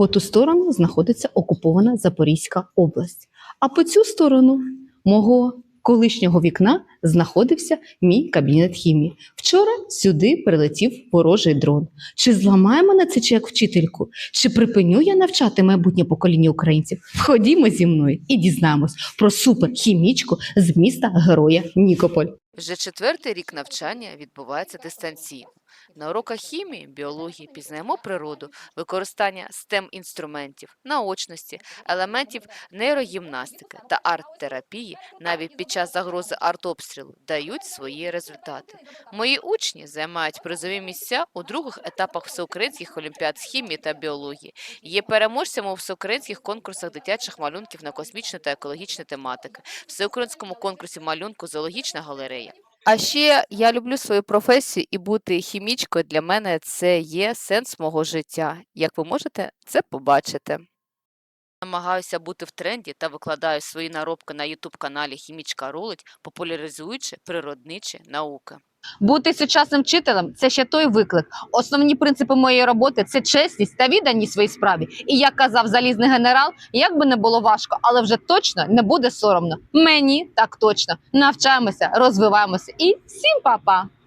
По ту сторону знаходиться окупована Запорізька область. А по цю сторону мого колишнього вікна знаходився мій кабінет хімії. Вчора сюди прилетів ворожий дрон. Чи зламає мене це чи як вчительку? Чи припиню я навчати майбутнє покоління українців? Ходімо зі мною і дізнаємось про суперхімічку з міста Героя Нікополь. Вже четвертий рік навчання відбувається дистанційно. На уроках хімії, біології пізнаємо природу, використання stem інструментів, наочності, елементів нейрогімнастики та арт-терапії навіть під час загрози артобстрілу дають свої результати. Мої учні займають призові місця у других етапах всеукраїнських олімпіад з хімії та біології, є переможцями у всеукраїнських конкурсах дитячих малюнків на космічну та екологічну тематики, всеукраїнському конкурсі малюнку зоологічна галерея. А ще я люблю свою професію і бути хімічкою для мене це є сенс мого життя. Як ви можете це побачити. Намагаюся бути в тренді та викладаю свої наробки на youtube каналі Хімічка рулить, популяризуючи природничі науки. Бути сучасним вчителем це ще той виклик. Основні принципи моєї роботи це чесність та відданість своїй справі. І як казав залізний генерал, як би не було важко, але вже точно не буде соромно. Мені так точно навчаємося, розвиваємося і всім па-па!